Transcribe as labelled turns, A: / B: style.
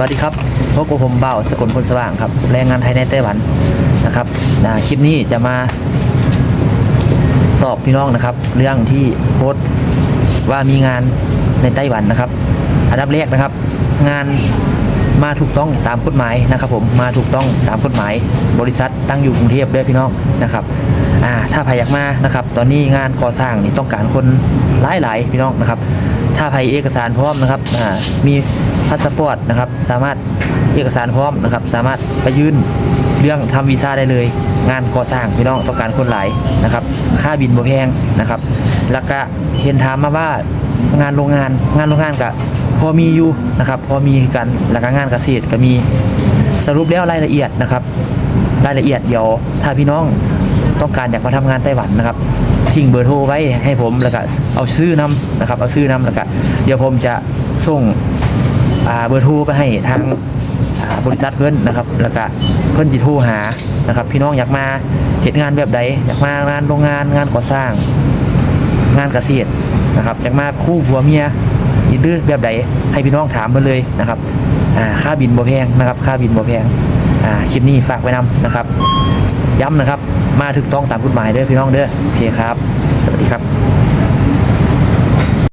A: วัสดีครับพบกับผมเบ่าสกลพลสว่างครับแรงงานไทยในไต้หวันนะครับนะคลิปนี้จะมาตอบพี่น้องนะครับ เรื่องที่โพสต์ว่ามีงานในไต้หวันนะครับ อันดับแรกนะครับ งานมาถูกต้องตามกฎหมายนะครับ ผมมาถูกต้องตามกฎหมาย บริษัทตั้งอยู่กรุงเทพเด้อพี่น้องนะครับอ่าถ้าใครอยากมานะครับ ตอนนี้งานก่อสร้างนี่ต้องการคนหลายๆพี่น้องนะครับ ถ้าใครเอกสารพร้อมนะครับมีพาสปอร์ตนะครับ สามารถเอกสารพร้อมนะครับ สามารถไปยื่นเรื่องทำวีซ่าได้เลย งานก่อสร้างพี่น้องต้องการคนหลายนะครับ ค่าบินบ่แพงนะครับ แล้วก็เห็นถามมาว่างานโรงงานงานโรงงานก็พอมีอยู่นะครับ พอมีกันแล้วก็งานเกษตรก็มีสรุปแล้วรายละเอียดนะครับ รายละเอียดเดี๋ยวถ้าพี่น้องต้องการอยากมาทำงานไต้หวันนะครับ ทิ้งเบอร์โทรไว้ให้ผมแล้วก็เอาชื่อนำนะครับ เอาชื่อนำแล้วก็เดี๋ยวผมจะส่งเบอร์โทรไปให้ทางบริษัทเพื่อนนะครับแล้วก็เพื่อนจิโทรหานะครับ พี่น้องอยากมาเหตุงานแบบใดอยากมางานโรงงานงานก่อสร้าง งานเกษตรนะครับอยากมาคู่ผัวเมียอีดื้อแบบใดให้พี่น้องถามมาเลยนะครับค่าบินบ่แพงนะครับ ค่าบินบ่แพงคลิปนี้ฝากไว้นำนะครับ ย้ำนะครับ มาถึกต้องตามกฎหมายเด้อพี่น้องเด้อโอเคครับ สวัสดีครับ